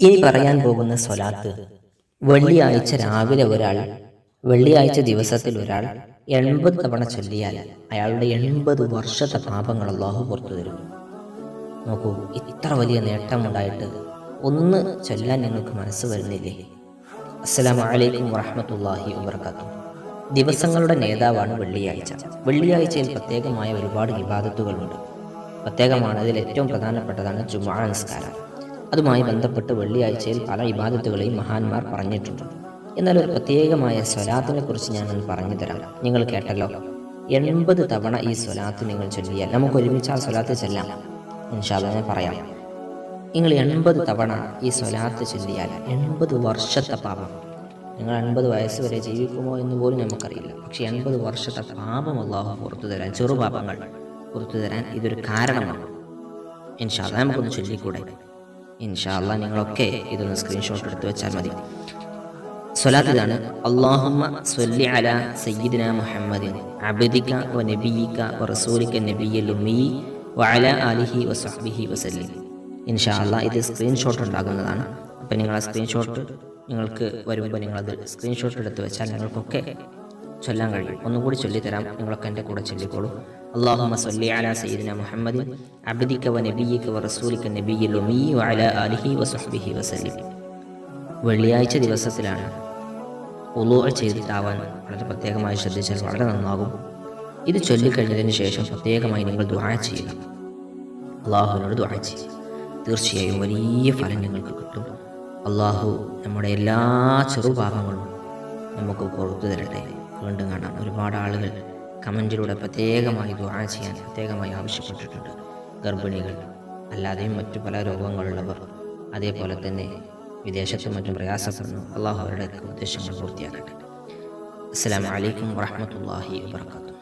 ഇനി പറയാൻ പോകുന്ന സ്വലാത്ത്. വെള്ളിയാഴ്ച രാവിലെ ഒരാൾ വെള്ളിയാഴ്ച ദിവസത്തിൽ ഒരാൾ എൺപത് തവണ ചൊല്ലിയാൽ അയാളുടെ എൺപത് വർഷത്തെ പാപങ്ങൾ അള്ളാഹു പുറത്തു തരും. നോക്കൂ ഇത്ര വലിയ നേട്ടമുണ്ടായിട്ട് ഒന്ന് ചൊല്ലാൻ നിങ്ങൾക്ക് മനസ്സ് വരുന്നില്ലേ? അസ്സലാം വലൈക്കും വറഹമത്തല്ലാഹി വബർക്കാത്തു ദിവസങ്ങളുടെ നേതാവാണ് വെള്ളിയാഴ്ച. വെള്ളിയാഴ്ചയിൽ പ്രത്യേകമായ ഒരുപാട് വിവാദത്തുകളുണ്ട് പ്രത്യേകമാണ് അതിൽ ഏറ്റവും പ്രധാനപ്പെട്ടതാണ് ജുമാ നിസ്കാരം. അതുമായി ബന്ധപ്പെട്ട് വെള്ളിയാഴ്ചയിൽ പല ഇബാദത്തുകളെയും മഹാന്മാർ പറഞ്ഞിട്ടുണ്ട്. എന്നാൽ ഒരു പ്രത്യേകമായ സ്വലാത്തിനെ കുറിച്ച് ഞാനൊന്ന് പറഞ്ഞു തരാം. നിങ്ങൾ കേട്ടല്ലോ എൺപത് തവണ ഈ സ്വലാത്ത് നിങ്ങൾ ചൊല്ലിയാൽ നമുക്ക് ഒരുമിച്ച് ആ സ്വലാത്ത് ചെല്ലാം. ഇൻഷാല്ല ഞാൻ പറയാം. നിങ്ങൾ എൺപത് തവണ ഈ സ്വലാത്ത് ചൊല്ലിയാൽ എൺപത് വർഷത്തെ പാപം. നിങ്ങൾ എൺപത് വയസ്സ് വരെ ജീവിക്കുമോ എന്ന് പോലും നമുക്കറിയില്ല. പക്ഷെ എൺപത് വർഷത്തെ പാപം അള്ളാഹു പുറത്തു തരാൻ ചെറുപാപങ്ങൾ പുറത്തു തരാൻ ഇതൊരു കാരണമാണ്. ഇൻഷാല്ല നമുക്കൊന്ന് ചൊല്ലിക്കൂടെ? ഇൻഷാല്ല നിങ്ങളൊക്കെ ഇതൊന്ന് സ്ക്രീൻഷോട്ട് എടുത്ത് വെച്ചാൽ മതി. സ്വലാത്ത് ഇതാണ് അള്ളാഹുമ്മ സ്വല്ലി അല മുഹമ്മദിൻ അബദിക വ നബിയിക വ റസൂലിക നബിയൽ ഉമ്മി വ അല ആലിഹി വ സഹ്ബിഹി വസല്ലം ഇൻഷാ അല്ലാ ഇത് സ്ക്രീൻഷോട്ട് ഉണ്ടാകുന്നതാണ്. അപ്പോൾ നിങ്ങൾ ആ സ്ക്രീൻഷോട്ട് നിങ്ങൾക്ക് വരുമ്പോൾ നിങ്ങളത് സ്ക്രീൻഷോട്ട് എടുത്ത് വെച്ചാൽ നിങ്ങൾക്കൊക്കെ ചൊല്ലാൻ കഴിയും. ഒന്നും കൂടി ചൊല്ലിത്തരാം നിങ്ങളൊക്കെ എന്റെ കൂടെ ചൊല്ലിക്കോളൂ. അള്ളാഹുമ്മ صل على سيدنا മുഹമ്മദിൻ عبدك വ നബിയിക വ റസൂലിക وعلى آله വ وسلم വെള്ളിയാഴ്ച ദിവസത്തിലാണ് ഉളു ചെയ്തിട്ടാവാൻ വളരെ പ്രത്യേകമായി ശ്രദ്ധിച്ചാൽ വളരെ നന്നാകും. ഇത് ചൊല്ലിക്കഴിഞ്ഞതിന് ശേഷം പ്രത്യേകമായി നിങ്ങൾ ദുആ ചെയ്യുക. അള്ളാഹുവിനോട് ദുആ ചെയ്യുക. തീർച്ചയായും വലിയ ഫലം നിങ്ങൾക്ക് കിട്ടും. അള്ളാഹു നമ്മുടെ എല്ലാ ചെറുപാപങ്ങളും നമുക്ക് പുറത്തു തരട്ടെ. വീണ്ടും കാണാം. ഒരുപാട് ആളുകൾ കമന്റിലൂടെ പ്രത്യേകമായി ദുആ ചെയ്യാൻ പ്രത്യേകമായി ആവശ്യപ്പെട്ടിട്ടുണ്ട്. ഗർഭിണികൾ അല്ലാതെയും മറ്റു പല രോഗങ്ങളുള്ളവർ അതേപോലെ തന്നെ വിദേശത്തും മറ്റും പ്രയാസപ്പെടുന്നു. അള്ളാഹു അവരുടെ ഉദ്ദേശങ്ങൾ പൂർത്തിയാക്കട്ടെ. അസ്സാം വലൈക്കും വാഹമത്തല്ലാഹി വാത്തു